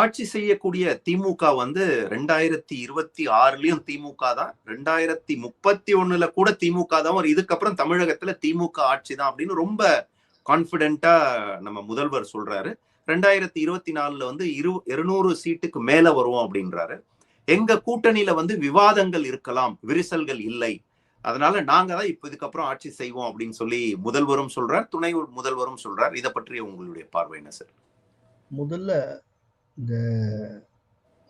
ஆட்சி செய்யக்கூடிய திமுக வந்து ரெண்டாயிரத்தி இருபத்தி ஆறுலயும் திமுக தான். ரெண்டாயிரத்தி முப்பத்தி ஒண்ணுல கூட திமுக தான். ஒரு இதுக்கப்புறம் தமிழகத்துல திமுக ஆட்சி தான் அப்படின்னு ரொம்ப கான்பிடென்ட்டா நம்ம முதல்வர் சொல்றாரு. ரெண்டாயிரத்தி இருபத்தி நாலுல வந்து இரு இருநூறு சீட்டுக்கு மேல வருவோம் அப்படின்றாரு. எங்க கூட்டணியில வந்து விவாதங்கள் இருக்கலாம் விரிசல்கள் இல்லை. அதனால நாங்க தான் இப்ப இதுக்கப்புறம் ஆட்சி செய்வோம் அப்படின்னு சொல்லி முதல்வரும் சொல்றார் துணை முதல்வரும் சொல்றார். இதை பற்றி உங்களுடைய பார்வை என்ன சார்? முதல்ல இந்த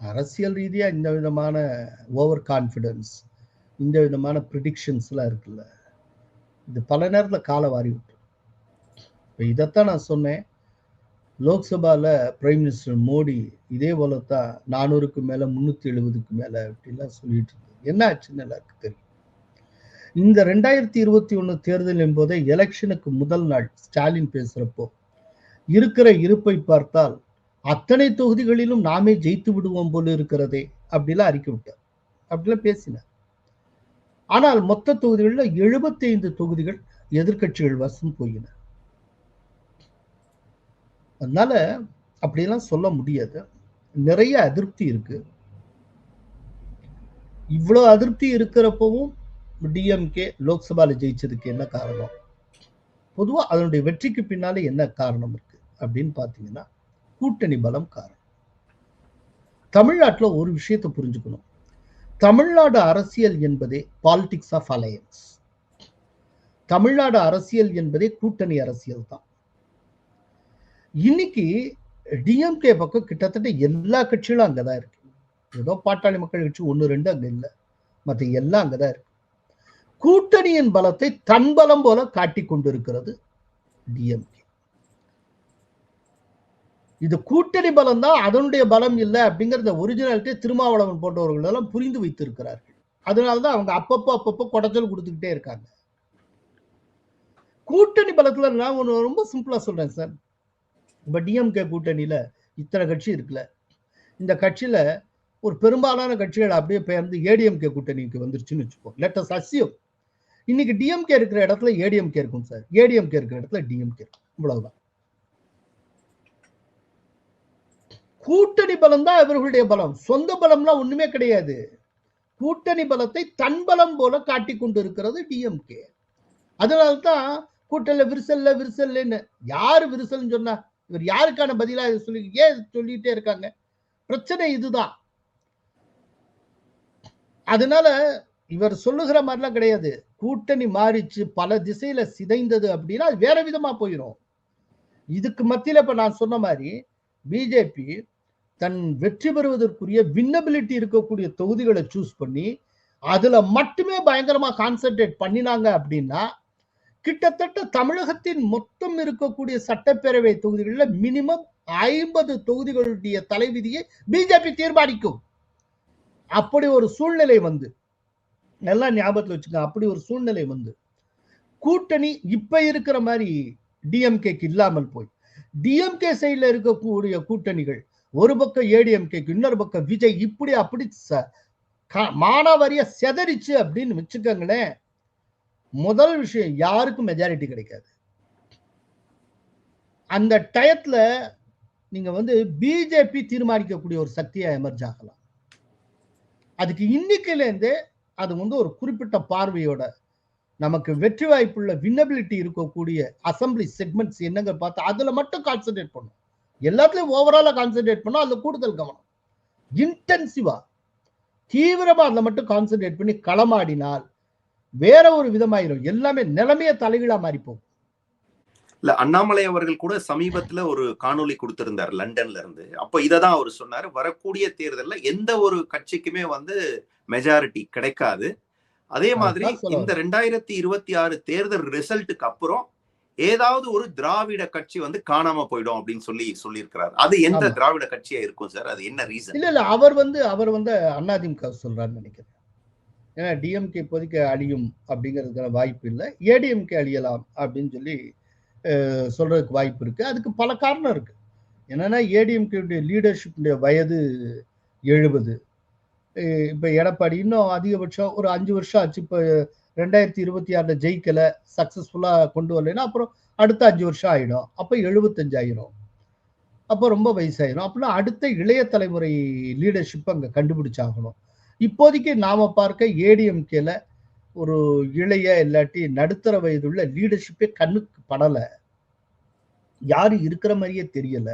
அரசியல் ரீதியாக இந்த விதமான ஓவர் கான்ஃபிடன்ஸ் இந்த விதமான ப்ரிடிக்ஷன்ஸ்லாம் இருக்குல்ல இது பல நேரத்தில் காலை வாரி விட்டு இப்போ இதைத்தான் நான் சொன்னேன். லோக்சபாவில் பிரைம் மினிஸ்டர் மோடி இதே போல தான் நானூறுக்கு மேலே முந்நூற்றி எழுபதுக்கு மேலே அப்படின்லாம் சொல்லிட்டு இருந்தது என்ன ஆச்சுன்னு எல்லாருக்கும் தெரியும். இந்த ரெண்டாயிரத்தி இருபத்தி ஒன்று தேர்தலின் போதே எலெக்ஷனுக்கு முதல் நாள் ஸ்டாலின் பேசுகிறப்போ இருக்கிற இருப்பை பார்த்தால் அத்தனை தொகுதிகளிலும் நாமே ஜெயித்து விடுவோம் போல இருக்கிறதே அப்படிலாம் அறிக்கை விட்டார். அப்படிலாம் பேசினார். ஆனால் மொத்த தொகுதிகளில் எழுபத்தி ஐந்து தொகுதிகள் எதிர்கட்சிகள் வசம் போயின. அதனால அப்படியெல்லாம் சொல்ல முடியாது. நிறைய அதிருப்தி இருக்கு. இவ்வளோ அதிருப்தி இருக்கிறப்பவும் டிஎம்கே லோக்சபால ஜெயிச்சதுக்கு என்ன காரணம்? பொதுவாக அதனுடைய வெற்றிக்கு பின்னாலே என்ன காரணம் இருக்கு அப்படின்னு பார்த்தீங்கன்னா கூட்டணி பலம் காரணம். தமிழ்நாட்டில் ஒரு விஷயத்தை புரிஞ்சுக்கணும். தமிழ்நாடு அரசியல் என்பதே பாலிடிக்ஸ் ஆஃப் அலையன்ஸ் தமிழ்நாடு அரசியல் என்பதே கூட்டணி அரசியல் தான். இன்னைக்கு டிஎம்கே பக்கம் கிட்டத்தட்ட எல்லா கட்சிகளும் அங்கதான் இருக்கு. ஏதோ பாட்டாளி மக்கள் கட்சி ஒன்று ரெண்டு அங்க இல்லை. மற்ற எல்லாம் அங்கதான் இருக்கு. கூட்டணியின் பலத்தை தன் பலம் போல காட்டி கொண்டிருக்கிறது டிஎம்கே இது கூட்டணி பலம் தான் அதனுடைய பலம் இல்லை அப்படிங்கிறத ஒரிஜினாலிட்டி திருமாவளவன் போன்றவர்கள் எல்லாம் புரிந்து வைத்திருக்கிறார்கள். அதனாலதான் அவங்க அப்பப்போ அப்பப்போ குடைச்சல் கொடுத்துக்கிட்டே இருக்காங்க. கூட்டணி பலத்துல நான் ஒன்று ரொம்ப சிம்பிளா சொல்றேன் சார் இப்போ டிஎம்கே கூட்டணியில இத்தனை கட்சி இருக்குல்ல. இந்த கட்சியில ஒரு பெரும்பாலான கட்சிகள் அப்படியே பெயர்ந்து ஏடிஎம்கே கூட்டணிக்கு வந்துருச்சுன்னு வச்சுப்போம் லெட்டஸ் அசியம் இன்னைக்கு டிஎம்கே இருக்கிற இடத்துல ஏடிஎம்கே இருக்கும் சார் ஏடிஎம்கே இருக்கிற இடத்துல டிஎம்கே இருக்கும். இவ்வளவுதான். கூட்டணி பலம் தான் இவர்களுடைய பலம். சொந்த பலம்லாம் ஒண்ணுமே கிடையாது. கூட்டணி பலத்தை தன் பலம் போல காட்டி கொண்டு இருக்கிறது டிஎம்கே அதனால்தான் கூட்டல விரிசல்ல விரிசல்னு யாரு விரிசல்னு சொன்னா இவர் யாருக்கான பதிலா இதை சொல்லி ஏன் சொல்லிட்டே இருக்காங்க? பிரச்சனை இதுதான். அதனால இவர் சொல்லுகிற மாதிரிலாம் கிடையாது. கூட்டணி மாறிச்சு பல திசையில சிதைந்தது அப்படின்னா அது வேற விதமா போயிடும் இதுக்கு மத்தியில இப்ப நான் சொன்ன மாதிரி பிஜேபி தன் வெற்றி பெறுவதற்குரிய வின்னபிலிட்டி இருக்கக்கூடிய தொகுதிகளை சூஸ் பண்ணி அதுல மட்டுமே பயங்கரமா கான்சென்ட்ரேட் பண்ணினாங்க அப்படின்னா கிட்டத்தட்ட தமிழகத்தின் மொத்தம் இருக்கக்கூடிய சட்டப்பேரவை தொகுதிகளில் மினிமம் ஐம்பது தொகுதிகளுடைய தலைவிதியை பிஜேபி தீர்மானிக்கும். அப்படி ஒரு சூழ்நிலை வந்து நல்லா ஞாபகத்தில் வச்சுக்கோங்க அப்படி ஒரு சூழ்நிலை வந்து கூட்டணி இப்ப இருக்கிற மாதிரி டிஎம்கேக்கு இல்லாமல் போய் டிஎம்கே சைடில் இருக்கக்கூடிய கூட்டணிகள் ஒரு பக்கம் ஏடிஎம்கேக்கு இன்னொரு பக்கம் விஜய் இப்படி அப்படி மானாவாரிய செதறிச்சு அப்படின்னு வச்சுக்கோங்களேன் முதல் விஷயம் யாருக்கும் மெஜாரிட்டி கிடைக்காது. அந்த டயத்துல நீங்க வந்து பிஜேபி தீர்மானிக்கக்கூடிய ஒரு சக்தியா எமர்ஜ் ஆகலாம். அதுக்கு இன்னைக்குல இருந்தே அது வந்து ஒரு குறிப்பிட்ட பார்வையோட நமக்கு வெற்றி வாய்ப்புள்ள வின்னபிலிட்டி இருக்கக்கூடிய அசம்பிளி செக்மெண்ட்ஸ் என்னங்க பார்த்து அதுல மட்டும் கான்சென்ட்ரேட் பண்ணும். எல்லாத்துலயும் ஓவராலா கான்சென்ட்ரேட் பண்ணும் அதுல கூடுதல் கவனம். இன்டென்சிவா தீவிரமா அதுல மட்டும் கான்சென்ட்ரேட் பண்ணி களமாடினால் வேற ஒரு விதமாயிரும். எல்லாமே நிலைமைய தலைகீழா மாறி போகும் இல்ல அண்ணாமலை அவர்கள் கூட சமீபத்துல ஒரு காணொலி கொடுத்திருந்தார் லண்டன்ல இருந்து. அப்ப இததான் அவர் சொன்னாரு வரக்கூடிய தேர்தல்ல எந்த ஒரு கட்சிக்குமே வந்து மெஜாரிட்டி கிடைக்காது. அதே மாதிரி இந்த ரெண்டாயிரத்தி இருபத்தி ஆறு தேர்தல் ரிசல்ட்டுக்கு அப்புறம் ஏதாவது ஒரு திராவிட கட்சி வந்து காணாம போயிடும் அப்படின்னு சொல்லி சொல்லியிருக்கிறார். அது எந்த திராவிட கட்சியா இருக்கும் சார்? அது என்ன ரீசன் இல்ல இல்ல அவர் வந்து அவர் வந்து அதிமுக சொல்றாருன்னு நினைக்கிறேன். ஏன்னா டிஎம்கே இப்போதைக்கு அழியும் அப்படிங்கிறதுக்கான வாய்ப்பு இல்லை. ஏடிஎம்கே அழியலாம் அப்படின்னு சொல்லி சொல்றதுக்கு வாய்ப்பு இருக்கு. அதுக்கு பல காரணம் இருக்கு. என்னன்னா ஏடிஎம்கே லீடர்ஷிப்புடைய வயது எழுபது. இப்போ எடப்பாடி இன்னும் அதிகபட்சம் ஒரு அஞ்சு வருஷம் ஆச்சு. இப்போ ரெண்டாயிரத்தி இருபத்தி ஆறில் ஜெயிக்கலை சக்ஸஸ்ஃபுல்லாக கொண்டு வரலைன்னா அப்புறம் அடுத்த அஞ்சு வருஷம் ஆகிடும் அப்போ எழுபத்தஞ்சாயிரும். அப்போ ரொம்ப வயசாயிரும். அப்படின்னா அடுத்த இளைய தலைமுறை லீடர்ஷிப் அங்கே கண்டுபிடிச்சாகணும். இப்போதைக்கு நாம் பார்க்க ஏடிஎம்கேல ஒரு இளைய இல்லாட்டி நடுத்தர வயதுள்ள லீடர்ஷிப்பே கண்ணுக்கு படலை. யாரும் இருக்கிற மாதிரியே தெரியல.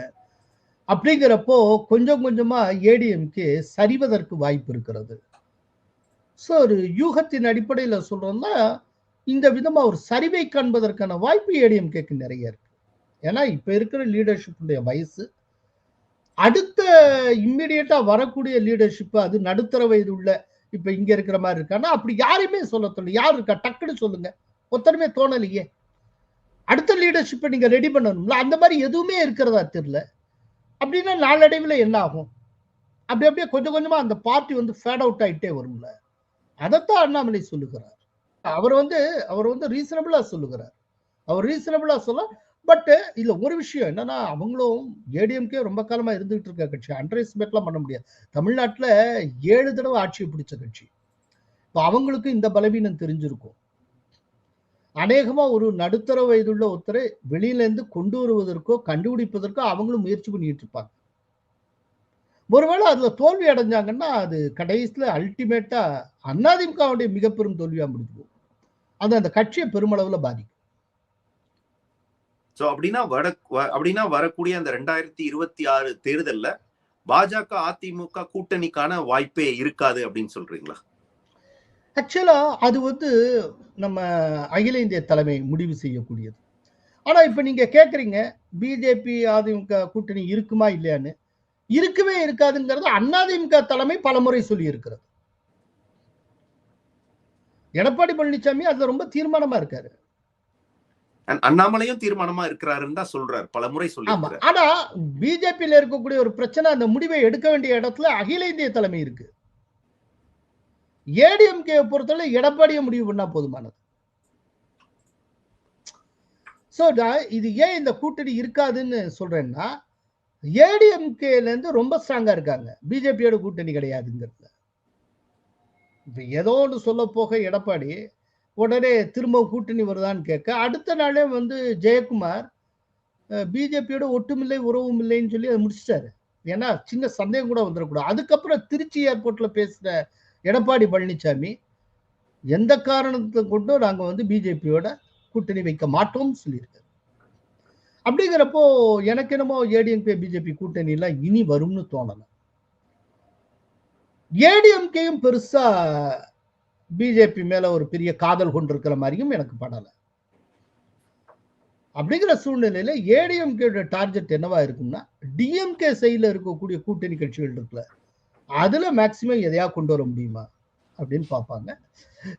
அப்படிங்கிறப்போ கொஞ்சம் கொஞ்சமாக ஏடிஎம்கே சரிவதற்கு வாய்ப்பு இருக்கிறது. ஸோ ஒரு யூகத்தின் அடிப்படையில் சொல்கிறோம்னா இந்த விதமாக ஒரு சரிவை காண்பதற்கான வாய்ப்பு ஏடிஎம்கேக்கு நிறைய இருக்கு. ஏன்னா இப்போ இருக்கிற லீடர்ஷிப்புடைய வயசு அடுத்த இம்மிடியட்டாக வரக்கூடிய லீடர்ஷிப்பு அது நடுத்தர வயது உள்ள இப்போ இங்கே இருக்கிற மாதிரி இருக்கான்னா அப்படி யாரையுமே சொல்ல தோணு யார் இருக்கா? டக்குன்னு சொல்லுங்க. ஒத்தருமே தோணலையே. அடுத்த லீடர்ஷிப்பை நீங்கள் ரெடி பண்ணணும்ல அந்த மாதிரி எதுவுமே இருக்கிறதா தெரில அப்படின்னா நாளடைவில் என்ன ஆகும்? அப்படி அப்படியே கொஞ்சம் கொஞ்சமாக அந்த பார்ட்டி வந்து ஃபேட் அவுட் ஆகிட்டே வரும்ல. அதைத்தான் அண்ணாமலை சொல்லுகிறார். அவர் வந்து அவர் வந்து ரீசனபிளா சொல்லுகிறார். அவர் ரீசனபிளா சொல்ல பட் இதுல ஒரு விஷயம் என்னன்னா அவங்களும் ஏடிஎம்கே ரொம்ப காலமா இருந்துகிட்டு இருக்க கட்சி. அண்டர்எஸ்டிமேட்லாம் பண்ண முடியாது. தமிழ்நாட்டுல ஏழு தடவை ஆட்சியை பிடிச்ச கட்சி. இப்போ அவங்களுக்கு இந்த பலவீனம் தெரிஞ்சிருக்கும். அநேகமா ஒரு நடுத்தர வயதுள்ள ஒருத்தரை வெளியில இருந்து கொண்டு வருவதற்கோ கண்டுபிடிப்பதற்கோ அவங்களும் முயற்சி பண்ணிட்டு இருப்பாங்க. ஒருவேளை அதுல தோல்வி அடைஞ்சாங்கன்னா அது கடைசியில அல்டிமேட்டா அதிமுகவுடைய மிக பெரும் தோல்வியா முடிஞ்சு போகும் அது அந்த கட்சியை பெருமளவுல பாதிக்கும். சோ அப்படின்னா வட அப்படின்னா வரக்கூடிய அந்த ரெண்டாயிரத்தி இருபத்தி ஆறு தேர்தல்ல பாஜக அதிமுக கூட்டணிக்கான வாய்ப்பே இருக்காது அப்படின்னு சொல்றீங்களா? ஆக்சுவலா அது வந்து நம்ம அகில இந்திய தலைமை முடிவு செய்யக்கூடியது. ஆனா இப்ப நீங்க கேக்குறீங்க பிஜேபி அதிமுக கூட்டணி இருக்குமா இல்லையான்னு. இருக்கவே இருக்காதுங்கிறது அதிமுக தலைமை பலமுறை சொல்லி இருக்கிறது எடப்பாடி பழனிசாமி அதுல ரொம்ப தீர்மானமா இருக்காரு. அண்ண- அண்ணாமலையும் தீர்மானமா இருக்கிறாருன்னு தான் சொல்றாரு பல முறை சொல்லி ஆனா பிஜேபியில இருக்கக்கூடிய ஒரு பிரச்சனை அந்த முடிவை எடுக்க வேண்டிய இடத்துல அகில இந்திய தலைமை இருக்கு. ஏடிஎம்கே பொறுத்தவரை எடப்பாடியை முடிவு பண்ணா போதுமானது. சோ இது ஏன் இந்த கூட்டணி இருக்காதுன்னு சொல்றேன்னா ஏடிஎம்கேலேருந்து ரொம்ப ஸ்ட்ராங்காக இருக்காங்க. பிஜேபியோட கூட்டணி கிடையாதுங்கிறதுல. இப்போ ஏதோ ஒன்று சொல்ல போக எடப்பாடி உடனே திரும்ப கூட்டணி வருதான்னு கேட்க அடுத்த நாளே வந்து ஜெயக்குமார் பிஜேபியோட ஒட்டுமில்லை உறவும் இல்லைன்னு சொல்லி அதை முடிச்சிட்டாரு. ஏன்னா சின்ன சந்தேகம் கூட வந்துடக்கூடாது அதுக்கப்புறம் திருச்சி ஏர்போர்ட்டில் பேசுகிற எடப்பாடி பழனிசாமி எந்த காரணத்தை கொண்டும் நாங்கள் வந்து பிஜேபியோட கூட்டணி வைக்க மாட்டோம்னு சொல்லியிருக்காரு. அப்படிங்கிறப்போ எனக்கு என்னமோ ஏடிஎம்கே பிஜேபி கூட்டணி எல்லாம் இனி வரும்னு தோணல. ஏடிஎம்கேயும் பெருசா பிஜேபி மேல ஒரு பெரிய காதல் கொண்டிருக்கிற மாதிரியும் எனக்கு படலை. அப்படிங்கிற சூழ்நிலையில ஏடிஎம்கேட டார்கெட் என்னவா இருக்கும்னா டிஎம்கே சைடில் இருக்கக்கூடிய கூட்டணி கட்சிகள் இருக்குல்ல அதுல மேக்சிமம் எதையா கொண்டு வர முடியுமா அப்படின்னு பார்ப்பாங்க.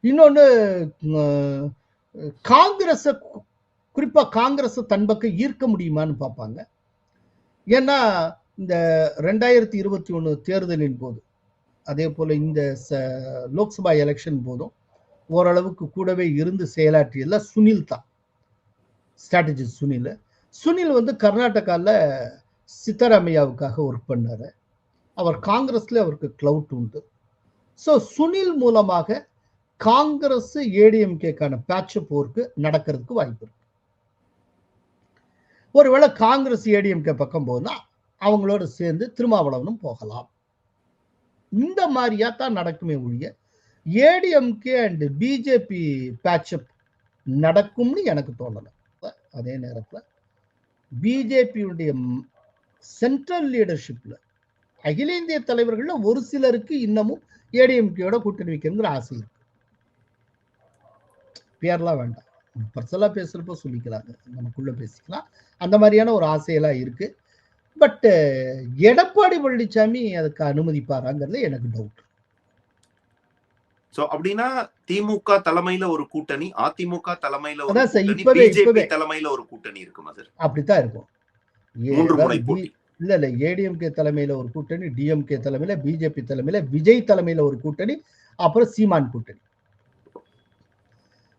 இன்னொன்னு காங்கிரஸை குறிப்பாக காங்கிரஸ் தன் பக்கம் ஈர்க்க முடியுமான்னு பார்ப்பாங்க. ஏன்னா இந்த ரெண்டாயிரத்தி இருபத்தி ஒன்று தேர்தலின் போது அதே போல் இந்த ச- லோக்சபா எலெக்ஷன் போதும் ஓரளவுக்கு கூடவே இருந்து செயலாற்றியல சுனில் தான். ஸ்ட்ராட்டஜி சுனில். சுனில் வந்து கர்நாடகாவில் சித்தராமையாவுக்காக ஒர்க் பண்ணார். அவர் காங்கிரஸில் அவருக்கு கிளவுட் உண்டு. ஸோ சுனில் மூலமாக காங்கிரஸ் ஏடிஎம்கேக்கான பேட்சப் போருக்கு நடக்கிறதுக்கு வாய்ப்பு இருக்கு. ஒருவேளை காங்கிரஸ் ஏடிஎம்கே பக்கம் போனா அவங்களோட சேர்ந்து திருமாவளவனும் போகலாம். இந்த மாதிரியா தான் நடக்குமே ஒழிய ஏடிஎம்கே அண்ட் பிஜேபி பேட்சப் நடக்கும்னு எனக்கு தோணலை. அதே நேரத்தில் பிஜேபியுடைய சென்ட்ரல் லீடர்ஷிப்பில் அகில இந்திய தலைவர்களில் ஒரு சிலருக்கு இன்னமும் ஏடிஎம்கேயோட கூட்டணி வைக்கணுங்கிற ஆசை இருக்கு. பேர்லாம் வேண்டாம். பர்சனலா பேசுறப்ப சொல்லிக்கலாங்க. நமக்குள்ள பேசிக்கலாம். அந்த மாதிரியான ஒரு ஆசையெல்லாம் இருக்கு. பட் எடப்பாடி பழனிசாமி அதுக்கு அனுமதிப்பாராங்கிறது எனக்கு டவுட் சோ அப்படின்னா திமுக தலைமையில ஒரு கூட்டணி அதிமுக தலைமையில ஒரு கூட்டணி. தலைமையில ஒரு கூட்டணி இருக்குமா சார்? அப்படித்தான் இருக்கும். போட்டி. இல்ல இல்ல ஏடிஎம்கே தலைமையில ஒரு கூட்டணி டிஎம்கே தலைமையில பிஜேபி தலைமையில விஜய் தலைமையில ஒரு கூட்டணி அப்புறம் சீமான் கூட்டணி.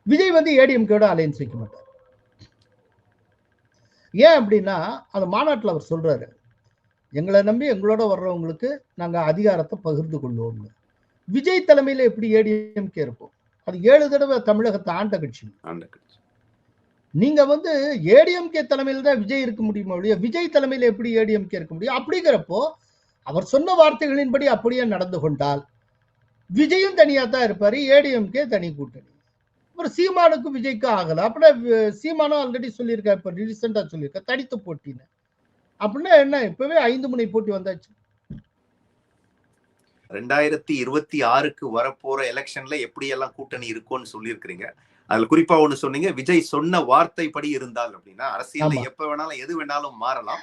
விஜய் வந்து ஏடிஎம்கேட அலையன்ஸ் வைக்க மாட்டார். ஏன் அப்படின்னா அந்த மாநாட்டில் அவர் சொல்றாரு எங்களை நம்பி எங்களோட வர்றவங்களுக்கு நாங்க அதிகாரத்தை பகிர்ந்து கொள்வோம்னு. விஜய் தலைமையில எப்படி ஏடிஎம்கே இருக்கும்? அது ஏழு தடவை தமிழகத்தை ஆண்ட கட்சி. ஆண்ட கட்சி. நீங்க வந்து ஏடிஎம்கே தலைமையில் தான் விஜய் இருக்க முடியுமா ஒழிய விஜய் தலைமையில் எப்படி ஏடிஎம்கே இருக்க முடியும்? அப்படிங்கிறப்போ அவர் சொன்ன வார்த்தைகளின்படி அப்படியே நடந்து கொண்டால் விஜயும் தனியா தான் இருப்பாரு ஏடிஎம்கே தனி கூட்டணி. அப்புறம் சீமானுக்கும் விஜய்க்கும் ஆகல. அப்படின்னா சீமானும் ஆல்ரெடி சொல்லியிருக்காரு. இப்ப ரீசெண்டா சொல்லியிருக்காரு. தனித்து போட்டின்னு. அப்படின்னா என்ன? இப்பவே ஐந்து முனை போட்டி வந்தாச்சு. ரெண்டாயிரத்தி இருபத்தி ஆறுக்கு வரப்போற எலெக்ஷன்ல எப்படி எல்லாம் கூட்டணி இருக்கும்னு சொல்லியிருக்கிறீங்க. அதுல குறிப்பா ஒண்ணு சொன்னீங்க. விஜய் சொன்ன வார்த்தைப்படி இருந்தால் அப்படின்னா அரசியல்ல ஆமா. எப்ப வேணாலும் எது வேணாலும் மாறலாம்.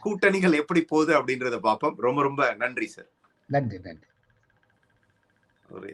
கூட்டணிகள் எப்படி போகுது அப்படின்றத பார்ப்போம். ரொம்ப ரொம்ப நன்றி சார். நன்றி நன்றி. ஒரு